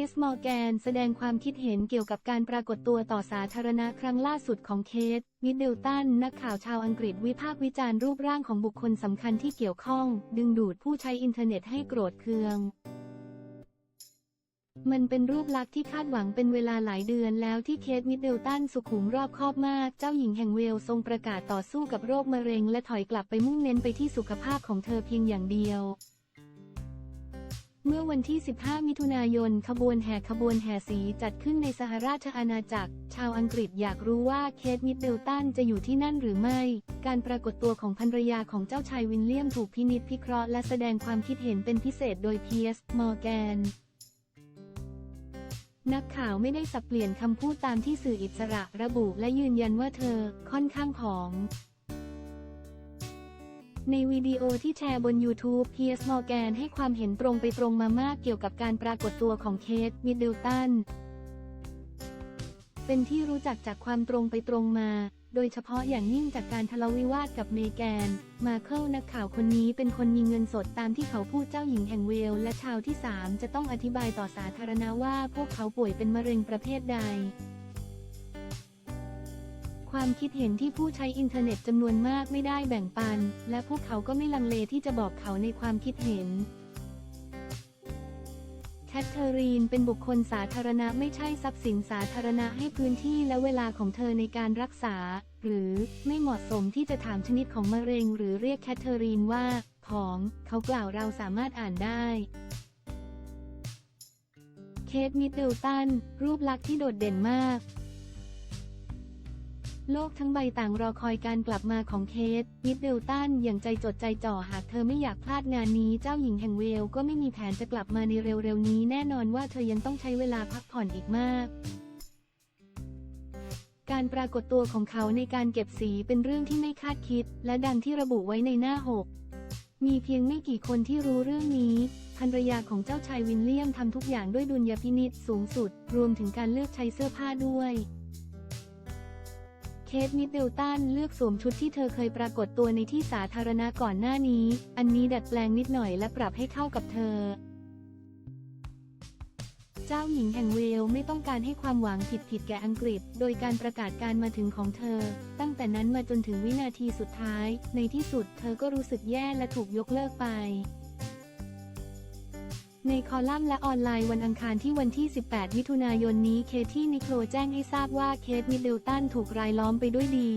พีสมอร์แกนแสดงความคิดเห็นเกี่ยวกับการปรากฏตัวต่อสาธารณะครั้งล่าสุดของเคทมิดเดิลตัน นักข่าวชาวอังกฤษวิพากษ์วิจารณ์รูปร่างของบุคคลสำคัญที่เกี่ยวข้อง ดึงดูดผู้ใช้อินเทอร์เน็ตให้โกรธเคือง มันเป็นรูปลักษณ์ที่คาดหวังเป็นเวลาหลายเดือนแล้วที่เคทมิดเดิลตันสุขุมรอบคอบมาก เจ้าหญิงแห่งเวลส์ทรงประกาศต่อสู้กับโรคมะเร็ง และถอยกลับไปมุ่งเน้นไปที่สุขภาพของเธอเพียงอย่างเดียว เมื่อวันที่ 15 มิถุนายน ขบวนแห่ขบวนแห่สีจัดขึ้นในสหราชอาณาจักร ชาวอังกฤษอยากรู้ว่าเคทมิดเดิลตันจะอยู่ที่นั่นหรือไม่ การปรากฏตัวของภรรยาของเจ้าชายวิลเลียมถูกพินิจพิเคราะห์และแสดงความคิดเห็นเป็นพิเศษโดยเพียร์สมอร์แกนนักข่าวไม่ได้สับเปลี่ยนคำพูดตามที่สื่ออิสระระบุและยืนยันว่าเธอค่อนข้างผอม ในวิดีโอที่แชร์บน YouTube เพียร์สมอร์แกนให้ความเห็นตรงไปตรงมามากเกี่ยวกับการปรากฏตัวของเคทมิดเดิลตัน เป็นที่รู้จักจากความตรงไปตรงมา โดยเฉพาะอย่างยิ่งจากการทะเลาวิวาทกับเมแกน มาเคิลนักข่าวคนนี้เป็นคนมีเงินสดตามที่เขาพูดเจ้าหญิงแห่งเวล และชาวที่สามจะต้องอธิบายต่อสาธารณะว่าพวกเขาป่วยเป็นมะเร็งประเภทใด ความคิดเห็นที่ผู้ใช้อินเทอร์เน็ตจำนวนมากไม่ได้แบ่งปัน และพวกเขาก็ไม่ลังเลที่จะบอกเขาในความคิดเห็นแคทเธอรีนเป็นบุคคลสาธารณะไม่ใช่ทรัพย์สินสาธารณะให้พื้นที่และเวลาของเธอในการรักษา หรือไม่เหมาะสมที่จะถามชนิดของมะเร็ง หรือเรียกแคทเธอรีนว่าผอมเขากล่าวเราสามารถอ่านได้เคทมิดเดิลตันรูปลักษณ์ที่โดดเด่นมาก โลกทั้งใบต่างรอคอยการกลับมาของเคทมิดเดลตันอย่างใจจดใจจ่อหากเธอไม่อยากพลาดงานนี้เจ้าหญิงแห่งเวลก็ไม่มีแผนจะกลับมาในเร็วๆนี้แน่นอนว่าเธอยังต้องใช้เวลาพักผ่อนอีกมากการปรากฏตัวของเขาในการเก็บสีเป็นเรื่องที่ไม่คาดคิด และดังที่ระบุไว้ในหน้าหก มีเพียงไม่กี่คนที่รู้เรื่องนี้ ภรรยาของเจ้าชายวินเลียมทำทุกอย่างด้วยดุลยพินิษสูงสุด รวมถึงการเลือกใช้เสื้อผ้าด้วย เคท มิดเดลตันเลือกสวมชุดที่เธอเคยปรากฏตัวในที่สาธารณะก่อนหน้านี้ อันนี้ดัดแปลงนิดหน่อยและปรับให้เข้ากับเธอ เจ้าหญิงแห่งเวลไม่ต้องการให้ความหวังผิดๆแก่อังกฤษ โดยการประกาศการมาถึงของเธอ ตั้งแต่นั้นมาจนถึงวินาทีสุดท้าย ในที่สุดเธอก็รู้สึกแย่และถูกยกเลิกไป ในคอลัมน์และออนไลน์วันอังคารที่วันที่ 18 มิถุนายนนี้เคที่นิโคลแจ้งให้ทราบว่าเคทมิดเดิลตันถูกรายล้อมไปด้วยดี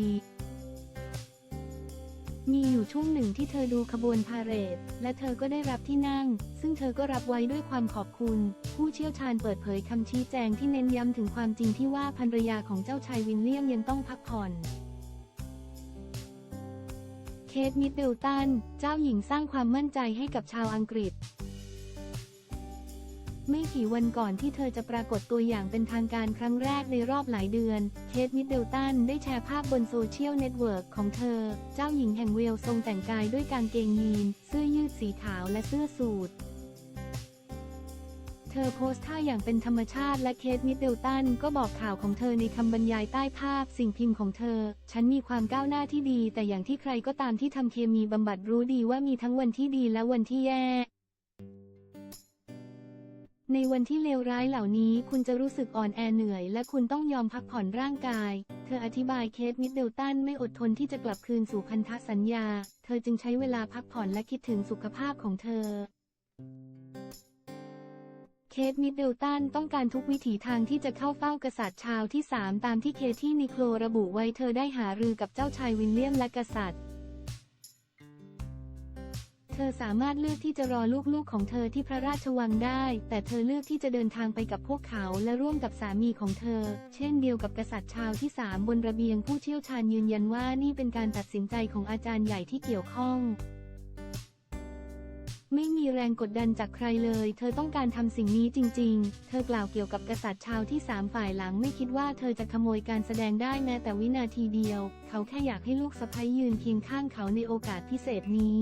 มีอยู่ช่วงหนึ่งที่เธอดูขบวนพาเหรด และเธอก็ได้รับที่นั่ง ซึ่งเธอก็รับไว้ด้วยความขอบคุณ ผู้เชี่ยวชาญเปิดเผยคำชี้แจงที่เน้นย้ำถึงความจริงที่ว่าภรรยาของเจ้าชายวินเลียมยังต้องพักผ่อนเคทมิดเดิลตัน เจ้าหญิงสร้างความมั่นใจให้กับชาวอังกฤษ ไม่กี่วันก่อนที่เธอจะปรากฏตัวอย่างเป็นทางการครั้งแรกในรอบหลายเดือน เคทมิดเดิลตันได้แชร์ภาพบนโซเชียลเน็ตเวิร์กของเธอ เจ้าหญิงแห่งเวลส์ทรงแต่งกายด้วยกางเกงยีน เสื้อยืดสีขาวและเสื้อสูทเธอโพสท่าอย่างเป็นธรรมชาติและเคทมิดเดลตันก็บอกข่าวของเธอในคำบรรยายใต้ภาพสิ่งพิมพ์ของเธอ ฉันมีความก้าวหน้าที่ดี แต่อย่างที่ใครก็ตามที่ทำเคมีบำบัดรู้ดีว่ามีทั้งวันที่ดีและวันที่แย่ ในวันที่เลวร้ายเหล่านี้คุณจะรู้สึกอ่อนแอเหนื่อย และคุณต้องยอมพักผ่อนร่างกาย เธออธิบายเคทมิดเดิลตันไม่อดทนที่จะกลับคืนสู่พันธสัญญา เธอจึงใช้เวลาพักผ่อนและคิดถึงสุขภาพของเธอ เคทมิดเดิลตันต้องการทุกวิถีทางที่จะเข้าเฝ้ากษัตริย์ชาวที่สามตามที่เคที่นิโคลระบุไว้เธอได้หารือกับเจ้าชายวิลเลียมและกษัตริย์ ธอสามารถเลือกที่จะรอลูกๆของเธอที่พระราชวังได้ แต่เธอเลือกที่จะเดินทางไปกับพวกเขาและร่วมกับสามีของเธอ เช่นเดียวกับกษัตริย์ชาวที่สามบนระเบียงผู้เชี่ยวชาญยืนยันว่านี่เป็นการตัดสินใจของอาจารย์ใหญ่ที่เกี่ยวข้องไม่มีแรงกดดันจากใครเลย เธอต้องการทำสิ่งนี้จริง ๆ เธอกล่าวเกี่ยวกับกษัตริย์ชาวที่สามฝ่ายหลังไม่คิดว่าเธอจะขโมยการแสดงได้แม้แต่วินาทีเดียว เขาแค่อยากให้ลูกสะใภ้ยืนเคียงข้างเขาในโอกาสพิเศษนี้